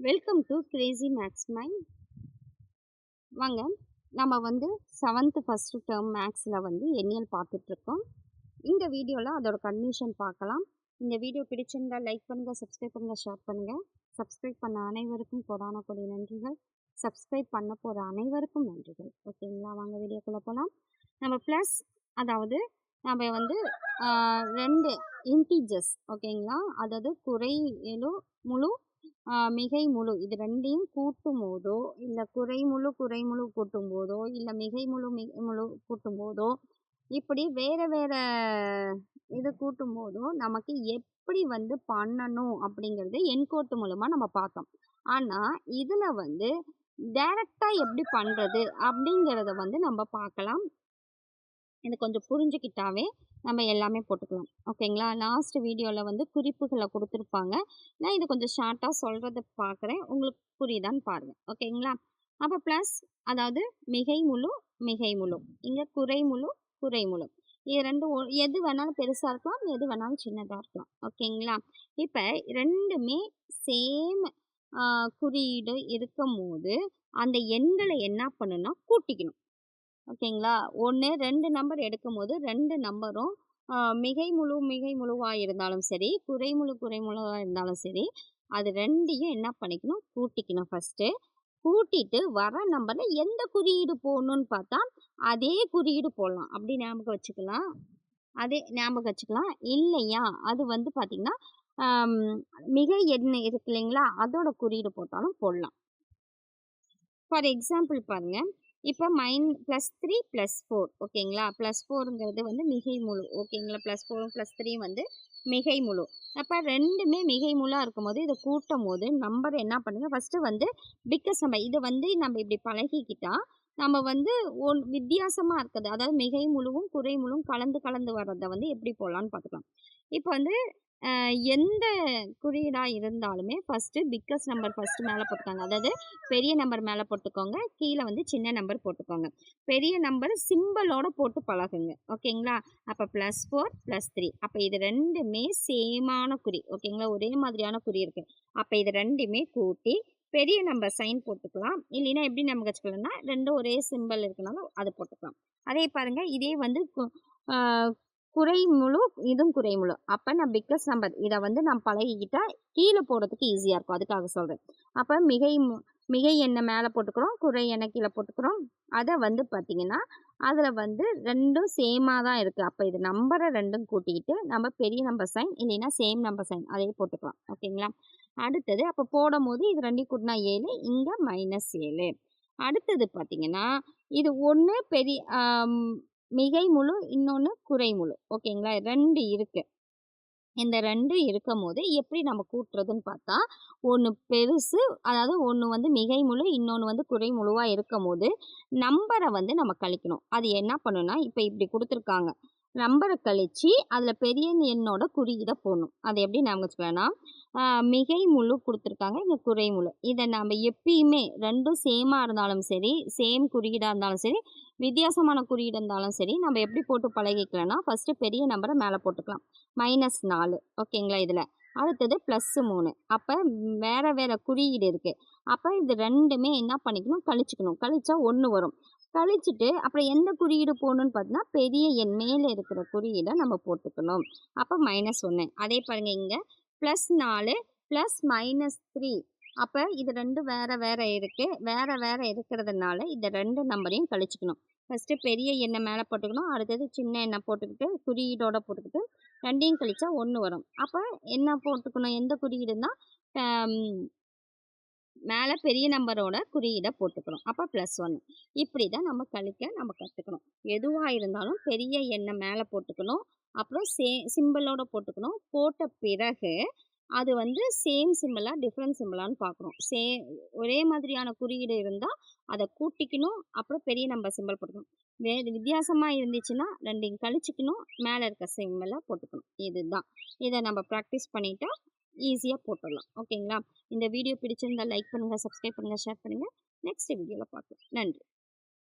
Welcome to crazy max mind வாங்க நம்ம வந்து செவன்த்து ஃபஸ்ட்டு டேர்ம் மேக்ஸில் வந்து எண்ணியல் பார்த்துட்ருக்கோம். இந்த வீடியோவில் அதோட கண்டிஷன் பார்க்கலாம். இந்த வீடியோ பிடிச்சிருந்தா லைக் பண்ணுங்கள் சப்ஸ்கிரைப் பண்ணுங்கள் ஷேர் பண்ணுங்கள் சப்ஸ்கிரைப் பண்ண அனைவருக்கும் கொடான கூடிய நன்றிகள். சப்ஸ்கிரைப் பண்ண போகிற அனைவருக்கும் நன்றிகள். ஓகேங்களா வாங்க வீடியோக்குள்ளே போகலாம் நம்ம ப்ளஸ் அதாவது நம்ம வந்து ரெண்டு இன்டீஜர்ஸ் ஓகேங்களா அதாவது குறையிலும் முழு மிகை முழு இது ரெண்டையும் கூட்டும் போதோ இல்லை குறைமுழு குறைமுழு கூட்டும் போதோ இல்லை மிகை முழு மிகை முழு கூட்டும் போதோ இப்படி வேற வேற இது கூட்டும் போதோ நமக்கு எப்படி வந்து பண்ணணும் அப்படிங்கிறது என்கோட்டு மூலமாக நம்ம பார்த்தோம் ஆனால் இதில் வந்து டைரக்டாக எப்படி பண்ணுறது அப்படிங்கிறத வந்து நம்ம பார்க்கலாம் இது கொஞ்சம் புரிஞ்சுக்கிட்டாவே நம்ம எல்லாமே போட்டுக்கலாம். ஓகேங்களா? லாஸ்ட் வீடியோவில் வந்து குறிப்புகளை கொடுத்துருப்பாங்க. நான் இது கொஞ்சம் ஷார்ட்டாக சொல்கிறத பார்க்குறேன் உங்களுக்கு புரியுதான்னு பாருங்கள் ஓகேங்களா? அப்போ ப்ளஸ் அதாவது மிகை முழு மிகை முழு. இங்கே குறை முழு குறை முழு. இது ரெண்டு ஒ- எது வேணாலும் பெருசாக இருக்கலாம் எது வேணாலும் சின்னதாக இருக்கலாம். ஓகேங்களா? இப்போ ரெண்டுமே சேம் குறியீடு இருக்கும் போது அந்த எண்களை என்ன பண்ணணும்னா கூட்டிக்கணும். ஓகேங்களா? ஒன்று ரெண்டு நம்பர் எடுக்கும்போது ரெண்டு நம்பரும் மிகை முழு மிகை முழுவாக இருந்தாலும் சரி குறைமுழு குறைமுழுவாக இருந்தாலும் சரி அது ரெண்டையும் என்ன பண்ணிக்கணும்? கூட்டிக்கணும் ஃபஸ்ட்டு கூட்டிட்டு வர நம்பரில் எந்த குறியீடு போடணும்னு பார்த்தா அதே குறியீடு போடலாம். அப்படி ஞாபகம் வச்சுக்கலாம். அதே ஞாபகம் வச்சுக்கலாம். இல்லையா? அது வந்து பார்த்திங்கன்னா மிக மிகை இருக்கு இல்லைங்களா? அதோட குறியீடு போட்டாலும் போடலாம். ஃபார் எக்ஸாம்பிள் பாருங்கள் இப்போ மைன் ப்ளஸ் த்ரீ ப்ளஸ் ஃபோர் ஓகேங்களா? ப்ளஸ் ஃபோருங்கிறது வந்து மிகை முழு ஓகேங்களா? ப்ளஸ் ஃபோரும் ப்ளஸ் த்ரீ வந்து மிகை முழு. அப்போ ரெண்டுமே மிகை முழாக இருக்கும்போது இதை கூட்டும் போது நம்பர் என்ன பண்ணுங்கள் ஃபஸ்ட்டு வந்து பிக்கஸ் நம்ம இதை வந்து நம்ம இப்படி பழகிக்கிட்டால் நம்ம வந்து ஒன் வித்தியாசமாக இருக்குது. அதாவது மிகை முழுவும் குறை முழுவும் கலந்து கலந்து வர்றதை வந்து எப்படி போகலான்னு பார்த்துக்கலாம். இப்போ வந்து எந்த குறியீடாக இருந்தாலுமே ஃபஸ்ட்டு பிக்கஸ்ட் நம்பர் ஃபஸ்ட்டு மேலே போட்டுக்கோங்க. அதாவது பெரிய நம்பர் மேலே போட்டுக்கோங்க. கீழே வந்து சின்ன நம்பர் போட்டுக்கோங்க. பெரிய நம்பர் சிம்பிளோட போட்டு பழகுங்க. ஓகேங்களா? அப்போ ப்ளஸ் ஃபோர் ப்ளஸ் த்ரீ அப்போ இது ரெண்டுமே சேமான குறி ஓகேங்களா? ஒரே மாதிரியான குறி இருக்குது அப்போ இது ரெண்டுமே கூட்டி பெரிய நம்பர் சைன் போட்டுக்கலாம். இல்லைன்னா எப்படி நம்ம வச்சுக்கலாம்னா ரெண்டும் ஒரே சிம்பிள் இருக்கனாலும் அது போட்டுக்கலாம். அதே பாருங்கள் இதே வந்து கு- குறைமுழு இதுவும் குறைமுழு. அப்போ நான் பிக்கஸ் நம்பர் இதை வந்து நான் பழகிக்கிட்டால் கீழே போடுறதுக்கு ஈஸியாக இருக்கும். அதுக்காக சொல்கிறேன் அப்போ மிகை மு- மிகை எண்ணெய் மேலே போட்டுக்கிறோம் குறை எண்ணெய் கீழே போட்டுக்கிறோம். அதை வந்து பார்த்திங்கன்னா அதில் வந்து ரெண்டும் சேமாக தான் இருக்குது அப்போ இது நம்பரை ரெண்டும் கூட்டிக்கிட்டு நம்ம பெரிய நம்பர் சைன் இல்லைன்னா சேம் நம்பர் சைன் அதே போட்டுக்கலாம். ஓகேங்களா? அடுத்தது அப்போ போடும் போது இது ரெண்டையும் கூட்டினா ஏழு இங்கே மைனஸ் ஏழு. அடுத்தது பார்த்தீங்கன்னா இது ஒன்று பெரிய மிகை முழு இன்னொன்று குறை முழு. ஓகேங்களா? ரெண்டு இருக்கு. இந்த ரெண்டு இருக்கும் போது எப்படி நம்ம கூட்டுறதுன்னு பார்த்தா ஒன்று பெருசு அதாவது ஒன்று வந்து மிகை முழு இன்னொன்று வந்து குறை முழுவாக இருக்கும் போது நம்பரை வந்து நம்ம கழிக்கணும். அது என்ன பண்ணுன்னா இப்போ இப்படி கொடுத்துருக்காங்க. நம்பரை கழித்து அதில் பெரிய எண்ணோட குறியீடை போடணும். அது எப்படி ஞாபகம் வச்சுக்கலாம்னா மிகை முழு கொடுத்துருக்காங்க இங்கே குறை முழு. இதை நம்ம எப்பயுமே ரெண்டும் சேமாக இருந்தாலும் சரி சேம் குறியீடாக இருந்தாலும் சரி வித்தியாசமான குறியீடு இருந்தாலும் சரி நம்ம எப்படி போட்டு பழகிக்கலன்னா ஃபஸ்ட்டு பெரிய நம்பரை மேலே போட்டுக்கலாம். மைனஸ் நாலு. ஓகேங்களா இதில். அடுத்தது ப்ளஸ்ஸு மூணு. அப்போ வேறு வேறு குறியீடு இருக்குது அப்போ இது ரெண்டுமே என்ன பண்ணிக்கணும்? கழிச்சுக்கணும். கழிச்சா ஒன்று வரும். கழிச்சிட்டு அப்புறம் எந்த குறியீடு போடணும்னு பார்த்தீங்கன்னா பெரிய எண் மேலே இருக்கிற குறியீடை நம்ம போட்டுக்கணும். அப்போ மைனஸ் ஒன்று அதே பாருங்க இங்கே. ப்ளஸ் நாலு ப்ளஸ் மைனஸ் த்ரீ அப்போ இது ரெண்டும் வேறு வேறு இருக்குது வேறு வேறு இருக்கிறதுனால இந்த ரெண்டு நம்பரையும் கழிச்சுக்கணும். ஃபஸ்ட்டு பெரிய எண்ணெய் மேலே போட்டுக்கணும். அடுத்தது சின்ன எண்ணெய் போட்டுக்கிட்டு குறியீடோட போட்டுக்கிட்டு ரெண்டையும் கழிச்சா ஒன்று வரும். அப்போ என்ன போட்டுக்கணும்? எந்த குறியீடுனா மேலே பெரிய நம்பரோட குறியீடை போட்டுக்கணும். அப்போ ப்ளஸ் ஒன்று இப்படி தான் நம்ம கழிக்க நம்ம கற்றுக்கணும் எதுவாக இருந்தாலும் பெரிய எண்ணெய் மேலே போட்டுக்கணும். அப்புறம் சே சிம்பிளோட போட்டுக்கணும். போட்ட பிறகு அது வந்து சேம் சிம்பிளா டிஃப்ரெண்ட் சிம்பிளான்னு பார்க்குறோம் சே ஒரே மாதிரியான குறியீடு இருந்தால் அதை கூட்டிக்கணும் அப்புறம் பெரிய நம்பர் சிம்பிள் போட்டுக்கணும். வேறு வித்தியாசமாக இருந்துச்சுன்னா ரெண்டையும் கழிச்சிக்கணும் மேலே இருக்க சிம்பிளை போட்டுக்கணும். இதுதான். இதை நம்ம ப்ராக்டிஸ் பண்ணிட்டா ஈஸியாக போட்டுடலாம். ஓகேங்களா இந்த வீடியோ பிடிச்சிருந்தா லைக் பண்ணுங்கள் சப்ஸ்கிரைப் பண்ணுங்கள் ஷேர் பண்ணுங்கள் நெக்ஸ்ட் வீடியோவில் பார்க்கலாம். நன்றி.